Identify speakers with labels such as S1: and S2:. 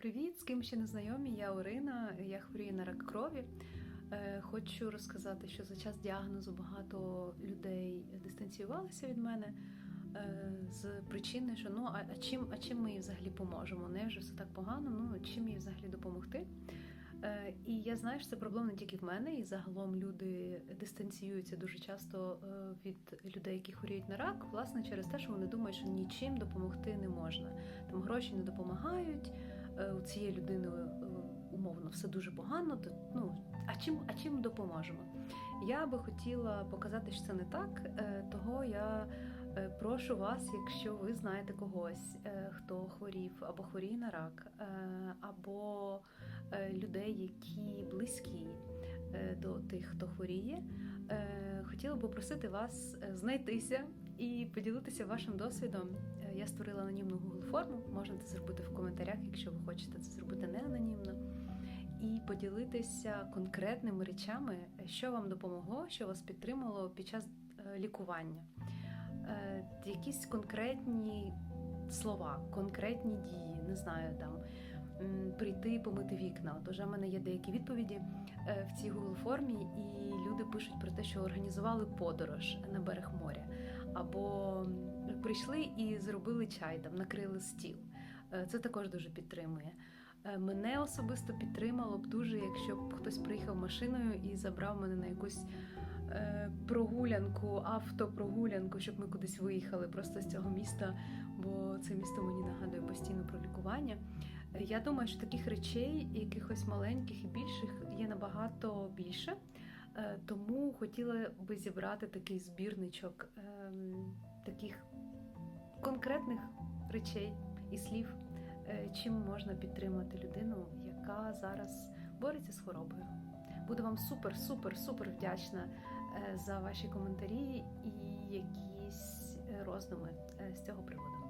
S1: Привіт, з ким ще не знайомі, я Орина, я хворію на рак крові. Е, Хочу розказати, що за час діагнозу багато людей дистанціювалися від мене е, з причини, що ну а, чим, а чим ми їй взагалі поможемо? Не вже все так погано. Ну чим їй взагалі допомогти? Е, І я знаю, що це проблема не тільки в мене, і загалом люди дистанціюються дуже часто від людей, які хворіють на рак, власне, через те, що вони думають, що нічим допомогти не можна. Там гроші не допомагають. Е, У цієї людини е, умовно все дуже погано. То ну а чим, а чим допоможемо? Я би хотіла показати, що це не так. е, Того я прошу вас, якщо ви знаєте когось, хто хворів або хворіє на рак, або людей, які близькі до тих, хто хворіє, хотіла би попросити вас знайтися і поділитися вашим досвідом. Я створила анонімну Google форму. Можна це зробити в коментарях, якщо ви хочете це зробити не анонімно. І поділитися конкретними речами, що вам допомогло, що вас підтримало під час е, лікування. Е, Якісь конкретні слова, конкретні дії, не знаю, там прийти помити вікна. От уже в мене є деякі відповіді е, в цій Google формі, і люди пишуть про те, що організували подорож на берег моря, або прийшли і зробили чай, там накрили стіл. Е, Це також дуже підтримує. Е, Мене особисто підтримало б дуже, якщо б хтось приїхав машиною і забрав мене на якусь е, прогулянку, автопрогулянку, щоб ми кудись виїхали просто з цього міста, бо це місто мені нагадує постійно про лікування. Я думаю, що таких речей, якихось маленьких і більших, є набагато більше. Е, Тому хотіла би зібрати такий збірничок ем, таких конкретних речей і слів, е, чим можна підтримати людину, яка зараз бореться з хворобою. Буду вам супер, супер, супер вдячна е, за ваші коментарі і якісь роздуми з цього приводу.